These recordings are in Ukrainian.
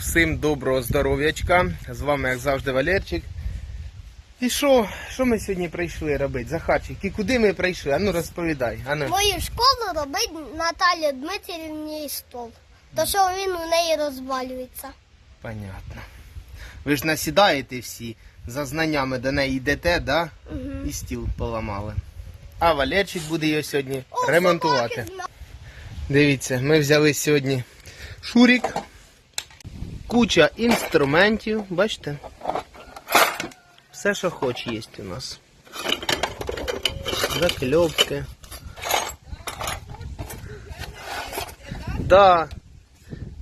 всім доброго здоров'ячка. З вами, як завжди, Валерчик. І що? Що ми сьогодні прийшли робити? Захарчик, і куди ми прийшли? Ану розповідай. Ану. Мою школу робить Наталя Дмитрівні стол. То що він у неї розвалюється. Понятно. Ви ж насідаєте всі, за знаннями до неї йдете, да? І стіл поламали. А Валерчик буде його сьогодні О, ремонтувати. Дивіться, ми взяли сьогодні шурік, куча інструментів, бачите? Все, що хоч є у нас. Закльопки. Да,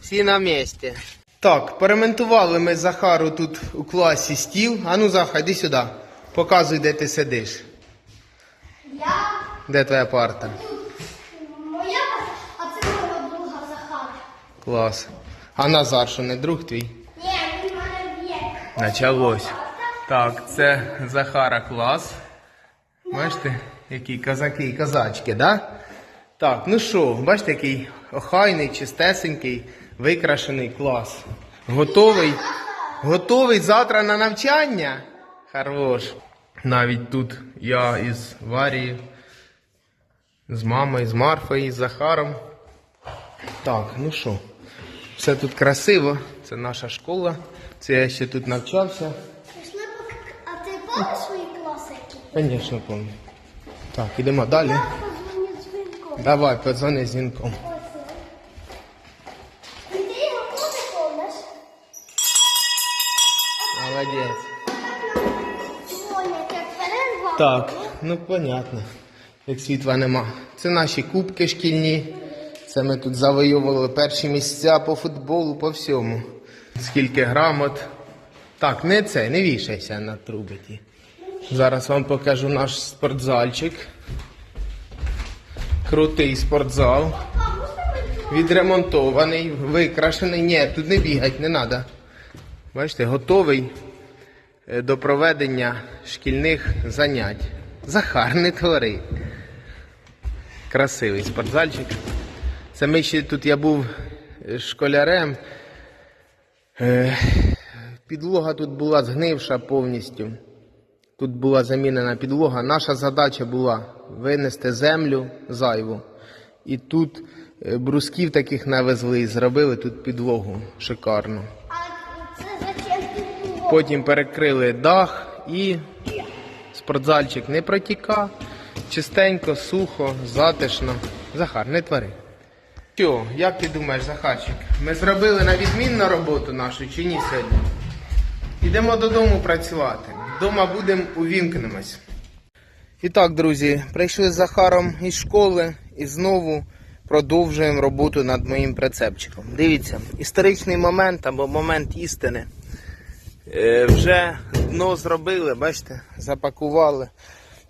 всі на місці. Так, поремонтували ми Захару тут у класі стіл. А ну, Заха, йди сюди. Показуй, де ти сидиш. Я Де твоя парта? моя, а це мого друга Захара. Клас. А Назар, що не друг твій? Ні, він мене б'є. Началось. Так, це Захара клас. Бачите, які козаки і козачки, да? Так, ну що, бачите, який охайний, чистесенький, викрашений клас. Готовий. Готовий завтра на навчання? Хорош. Навіть тут я із Варією, з мамою, з Марфою, з Захаром. Так, ну що, все тут красиво. Це наша школа. Це я ще тут навчався. Пішли. А ти пам'ятаєш свої класи? Звісно, пам'ятаю. Так, ідемо далі. Я позвоню дзвінком. Давай, подзвони дзвінком. І ти його помниш? Молодець. Так, ну понятно. Як світла нема. Це наші кубки шкільні. Це ми тут завоювали перші місця по футболу, по всьому. Скільки грамот. Так, не це, не вішайся на трубиті. Зараз вам покажу наш спортзальчик. Крутий спортзал. Відремонтований, викрашений. Ні, тут не бігать, не треба. Бачите, готовий е, до проведення шкільних занять. Захар, не. Красивий спортзальчик. Це ми ще тут я був е, школярем. Е, Підлога тут була згнивша повністю. Тут була замінена підлога. Наша задача була винести землю зайву. І тут е, брусків таких навезли і зробили тут підлогу було? Потім перекрили дах і спортзальчик не протіка. Чистенько, сухо, затишно. Захар, не твори. Що, як ти думаєш, Захарчик? Ми зробили на відмінну роботу нашу чи ні сьогодні? Ідемо додому працювати. Вдома будемо увімкнемось. І так, друзі, прийшли з Захаром із школи і знову продовжуємо роботу над моїм прицепчиком. Дивіться, історичний момент або момент істини. Е, вже дно зробили, бачите, запакували.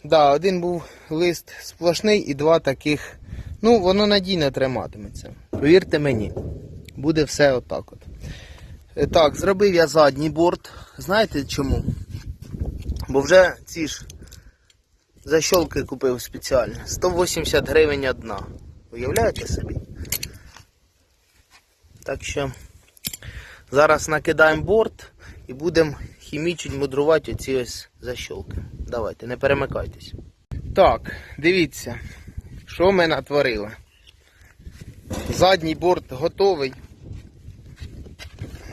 Да, один був лист сплошний і два таких. Ну, воно надійно триматиметься. Повірте мені, буде все отак от. Е, Так, зробив я задній борт. Знаєте чому? Бо вже ці ж защолки купив спеціально. 180 гривень одна. Уявляєте собі? Так що зараз накидаємо борт і будемо хімічить мудрувати оці ось защолки. Давайте, не перемикайтесь. Так, дивіться, що ми натворили. Задній борт готовий.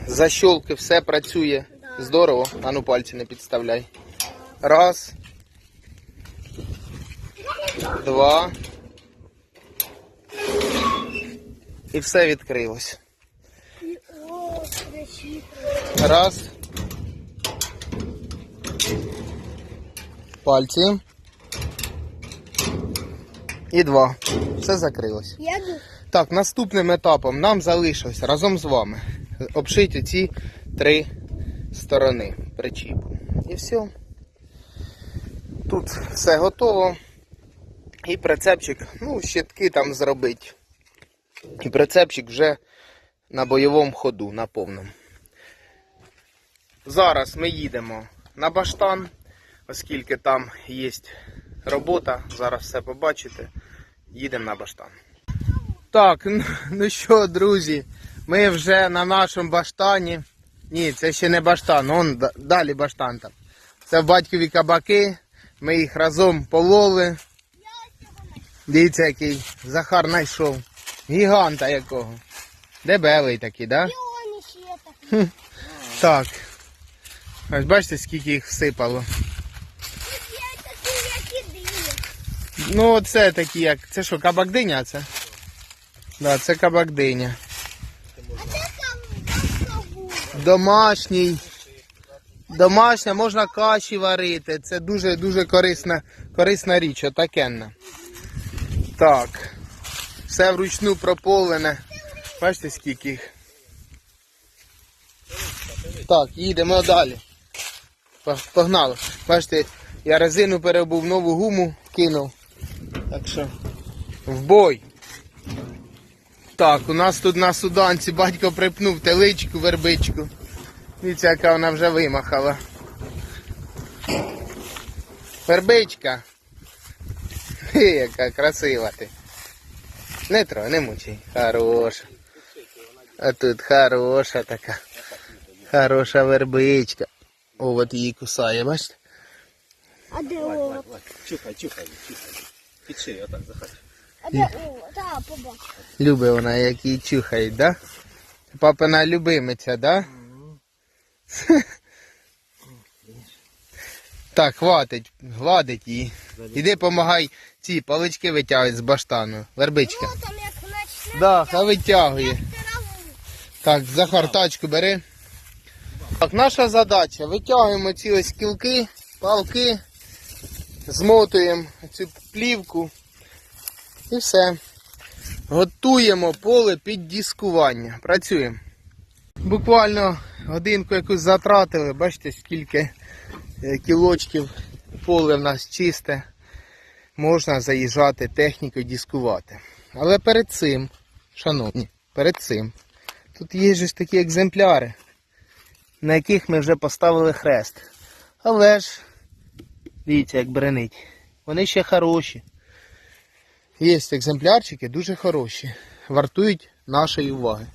Защолки, все працює. Здорово. Ану пальці не підставляй. Раз. Два. І все відкрилось. Раз. Пальці. І два. Все закрилось. Я Так, наступним етапом нам залишилось разом з вами обшити ці три сторони причіпу. І все. Тут все готово. І прицепчик, ну, щитки там зробити. І прицепчик вже на бойовому ходу, на повному. Зараз ми їдемо на баштан, оскільки там є робота. Зараз все побачите. Їдемо на баштан. Так, ну, ну що, друзі, Ми вже на нашому баштані. Ні, це ще не баштан, он далі баштан там. Це батькові кабаки. Ми їх разом пололи. Дивіться, який Захар знайшов. Гіганта якого. Дебелий такий, да? Такий. Так. Ось бачите, скільки їх всипало. Тут є такі, як і дині. Ну, це такі як. Це що, кабак-диня це? Да, це кабак-диня. Домашній. Домашня, можна каші варити. Це дуже дуже корисна, корисна річ, отакенна. Так. Все вручну прополене. Бачите, скільки їх. Так, їдемо далі. Погнали. Бачите, я резину перебув, нову гуму кинув. Так що, в бой. Так, у нас тут на суданці батько припнув теличку, вербичку. Дивіться, яка вона вже вимахала. Вербичка. Хе, яка красива ти. Не трой, не мучай. Хороша. А тут хороша така. Хороша вербичка. О, от її кусає, бачите? А де о? Чухай, чухай, чухай. Під шию, отак, захар. А де о? Любить вона, як її чухають, да? Папина любимиця, да? Так, хватить, гладить її. Іди помагай ці палички витягувати з баштану. Вербичка. Ну, там як начне Да, хай витягує. Так, Захар, тачку бери. Так, наша задача. Витягуємо ці ось кілки, палки, змотуємо цю плівку і все. Готуємо поле під дискування. Працюємо. Буквально годинку якусь затратили, бачите, скільки е, кілочків поле в нас чисте. Можна заїжджати технікою дискувати. Але перед цим, шановні, перед цим. Тут є ж такі екземпляри, на яких ми вже поставили хрест. Але ж, дивіться, як бренить. Вони ще хороші. Є екземплярчики дуже хороші. Вартують нашої уваги.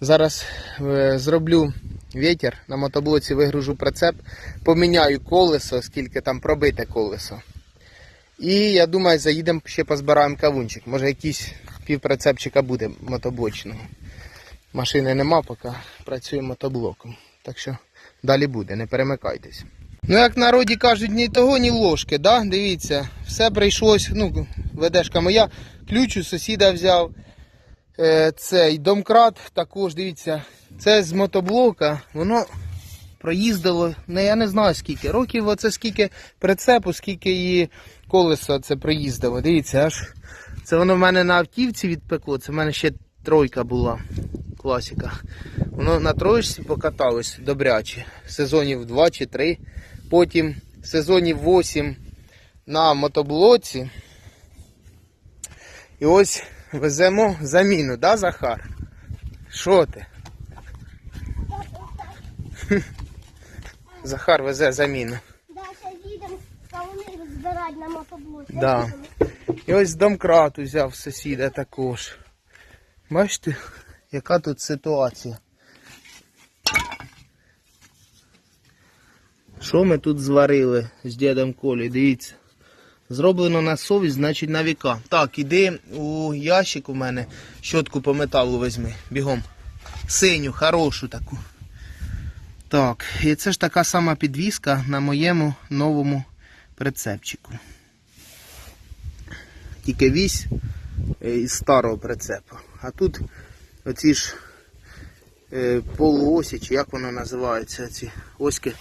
Зараз е, зроблю вітер, на мотоблоці вигружу прицеп, поміняю колесо, оскільки там пробите колесо. І я думаю, заїдемо ще позбираємо кавунчик. Може якийсь півприцепчика буде мотоблочного. Машини нема, поки працюємо мотоблоком. Так що далі буде, не перемикайтесь. Ну, як народі кажуть, ні того, ні ложки, да? Дивіться, все прийшлось, ну, ведешка моя, ключ у сусіда взяв. Е, цей домкрат також, дивіться, це з мотоблока, воно проїздило, не, я не знаю скільки років, оце скільки прицепу, скільки її колеса це проїздило. Дивіться, аж це воно в мене на автівці відпекло, це в мене ще тройка була. Класіка. Воно на троєчці покаталось добряче. Сезонів 2 чи 3. Потім сезонів 8 на мотоблоці. І ось веземо заміну, да, Захар? Що ти? Захар везе заміну. Збирати на мотоблоці. Да. І ось домкрат взяв сусіда також. Бачите, яка тут ситуація? Що ми тут зварили з дідом Колі? Дивіться. Зроблено на совість, значить на віка. Так, іди у ящик у мене, щотку по металу візьми. Бігом. Синю, хорошу таку. Так, і це ж така сама підвіска на моєму новому прицепчику. Тільки вісь е, із старого прицепу. А тут оці ж е, полуосі, чи як воно називається, ці оськи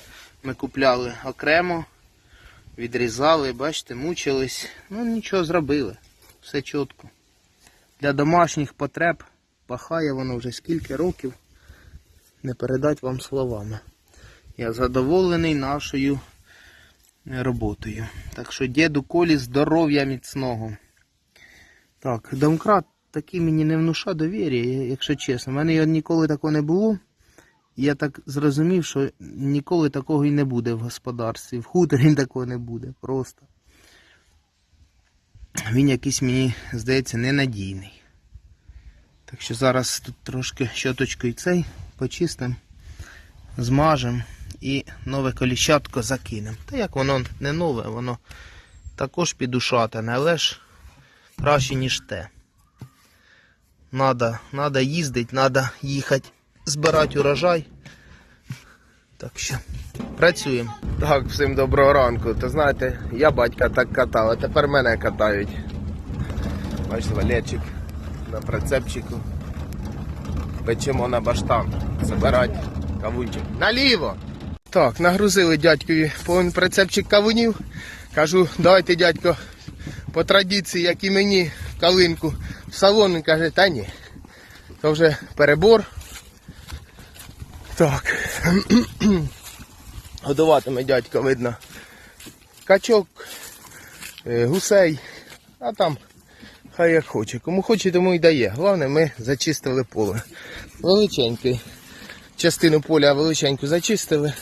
ми купляли окремо, відрізали, бачите, мучились. Ну нічого зробили. Все чітко. Для домашніх потреб пахає воно вже скільки років. Не передать вам словами. Я задоволений нашою роботою. Так що діду Колі здоров'я міцного. Так, домкрат такий мені не внуша довір'я, якщо чесно. У мене його ніколи такого не було. Я так зрозумів, що ніколи такого і не буде в господарстві. В хуторі такого не буде. Просто. Він якийсь мені, здається, ненадійний. Так що зараз тут трошки щоточкою цей почистимо, змажемо і нове коліщатко закинемо. Та як воно не нове, воно також підушатане, але ж краще, ніж те. Надо, надо їздити, надо їхати збирати урожай. Так що працюємо. Так, всім доброго ранку. То знаєте, я батька так катав, а тепер мене катають. Бачите, Валерчик на прицепчику. Печемо на баштан. Забирати кавунчик. Наліво! Так, нагрузили дядькові повен прицепчик кавунів. Кажу, давайте, дядько, по традиції, як і мені, калинку в салон. Він каже, та ні. То вже перебор. Так. Годуватиме дядько, видно. Качок, е, гусей, а там хай як хоче. Кому хоче, тому й дає. Головне, ми зачистили поле. Величенький. Частину поля величеньку зачистили.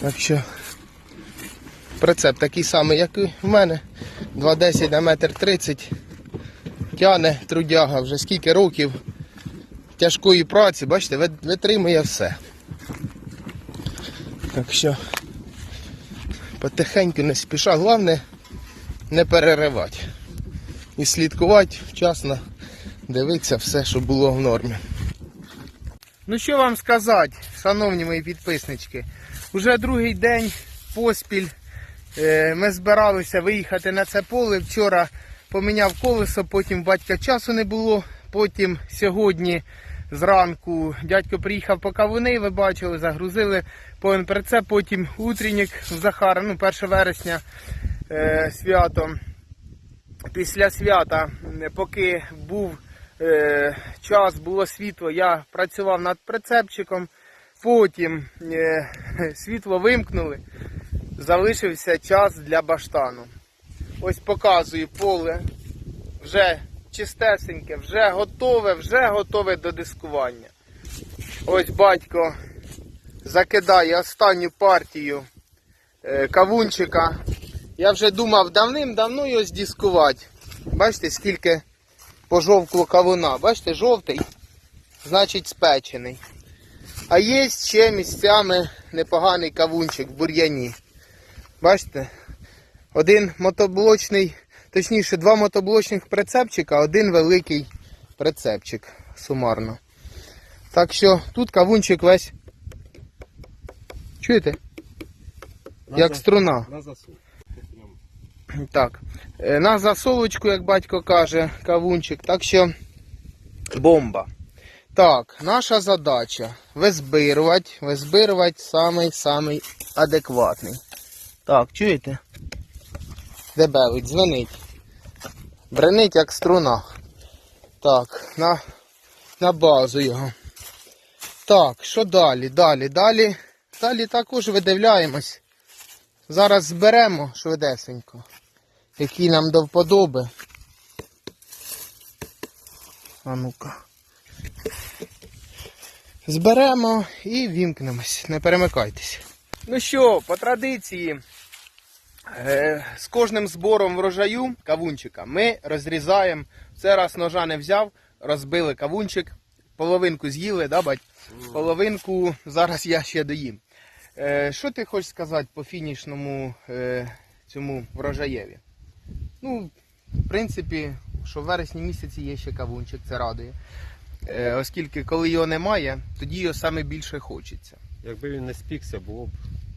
Так що прицеп такий самий, як і в мене. 2,10 на метр 30. Тяне трудяга вже скільки років тяжкої праці, бачите, витримує все. Так що потихеньку не спіша, головне не переривати. І слідкувати вчасно, дивитися все, що було в нормі. Ну що вам сказати, шановні мої підписнички, уже другий день поспіль е, ми збиралися виїхати на це поле. Вчора поміняв колесо, потім батька часу не було. Потім сьогодні зранку дядько приїхав по кавуни, ви бачили, загрузили по НПРЦ, потім утренник в Захара, ну 1 вересня е, свято. Після свята, поки був е, час, було світло, я працював над прицепчиком. Потім е, світло вимкнули, залишився час для баштану. Ось показую поле вже чистесеньке, вже готове, вже готове до дискування. Ось батько закидає останню партію е, кавунчика. Я вже думав давним-давно його здіскувати. Бачите, скільки пожовкло кавуна. Бачите, жовтий, значить спечений. А є ще місцями непоганий кавунчик в бур'яні. Бачите? Один мотоблочний, точніше, два мотоблочних прицепчика, один великий прицепчик сумарно. Так що тут кавунчик весь. Чуєте? Як струна. На засув. Так. е, На засолочку, як батько каже, кавунчик. Так що бомба. Так, наша задача визбирувати, визбирувати самий-самий адекватний. Так, чуєте? Дебелить, дзвонить. Бренить як струна. Так, на, на базу його. Так, що далі? Далі, далі. Далі також видивляємось. Зараз зберемо швидесенько, які нам до вподоби. А ну-ка. Зберемо і вімкнемось. Не перемикайтесь. Ну що, по традиції, з кожним збором врожаю кавунчика ми розрізаємо. Це раз ножа не взяв, розбили кавунчик, половинку з'їли, да, бать? Половинку зараз я ще доїм. Е, що ти хочеш сказати по фінішному е, цьому врожаєві? Ну, в принципі, що в вересні місяці є ще кавунчик, це радує. Е, оскільки коли його немає, тоді його саме більше хочеться. Якби він не спікся, було б.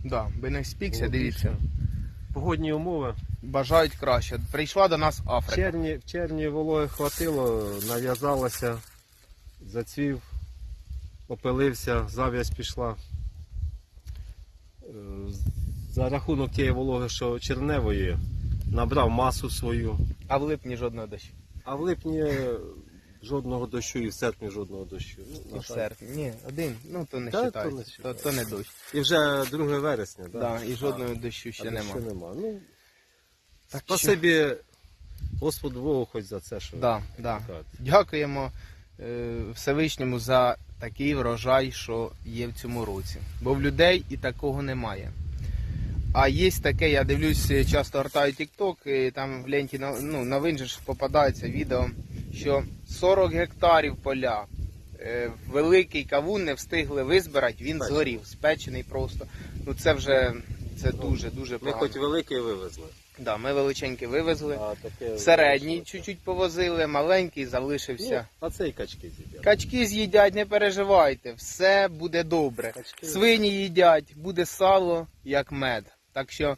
Да, би не спікся, було дивіться. більше. Погодні умови. Бажають краще. Прийшла до нас В Африка. червні, в червні вологи хватило, нав'язалося, зацвів, опилився, зав'язь пішла. Е, За рахунок тієї вологи, що черневої, набрав масу свою. А в липні жодного дощу. А в липні жодного дощу і в серпні жодного дощу. Ну, І в серпні. Ні, один. Ну то не Та, то вважається. не То, то не дощ. І вже 2 вересня, Да, да? і жодного дощу ще нема. дощу нема. Ну, Так що- спасибі Господу Богу хоч за це, що Да, да. Так. Дякуємо е, Всевишньому за такий врожай, що є в цьому році. Бо в людей і такого немає. А є таке, я дивлюсь, часто гортаю TikTok, і там в ленті на- ну, новин же ж попадається відео, що 40 гектарів поля, е, великий кавун не встигли визбирати, він Спечений. згорів, спечений просто. Ну це вже це дуже дуже Ми погано. хоч великий вивезли. Да, ми величенький вивезли. А таке Середній чуть-чуть повозили, маленький залишився. Ну, а цей качки з'їдять. Качки з'їдять, не переживайте, все буде добре. Качки. Свині їдять, буде сало, як мед. Так що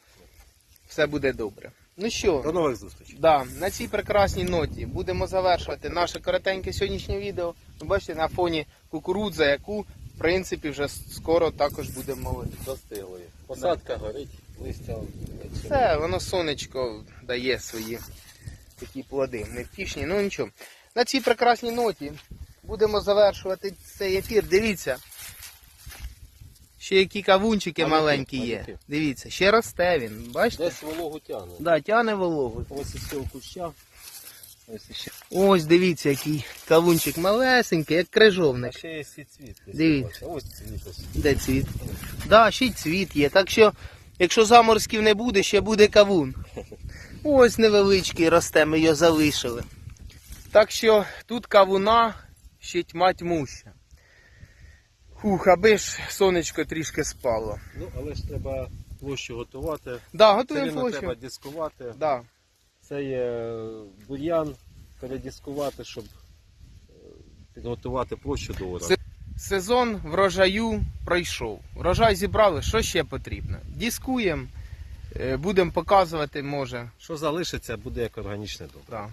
все буде добре. Ну що, До нових зустрічей. да, на цій прекрасній ноті будемо завершувати наше коротеньке сьогоднішнє відео. Ви бачите, на фоні кукурудза, яку, в принципі, вже скоро також буде молити. Достигли. Посадка горить, листя. Все, воно сонечко дає свої такі плоди, невтішні. Ну нічого. На цій прекрасній ноті будемо завершувати цей ефір. Дивіться. Ще які кавунчики маленькі є. малюки. Дивіться, ще росте він. Бачите? Десь вологу тягне. Да, тяне вологу. Ось із цього куща. Ось іще. Ось дивіться, який кавунчик малесенький, як А ще є свій цвіт. Дивіться. Ось цвіт ось. Де цвіт? Да, ще й цвіт є. Так що, якщо заморозків не буде, ще буде кавун. Ось невеличкий росте, ми його залишили. Так що тут кавуна ще тьма тьмуща. Хух, аби ж сонечко трішки спало. Ну, але ж треба площу готувати. Да, готуємо рівно площу. треба дискувати. Да. Це є бур'ян, передіскувати, щоб е, підготувати площу до. Це- Сезон врожаю пройшов. Врожай зібрали, що ще потрібно? Дискуємо, е, будемо показувати, може. Що залишиться, буде як органічне добре. Да.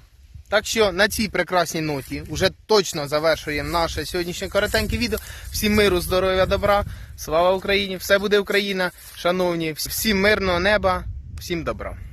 Так що на цій прекрасній ноті вже точно завершуємо наше сьогоднішнє коротеньке відео. Всім миру, здоров'я, добра. Слава Україні! Все буде Україна, шановні, всім мирного неба, всім добра.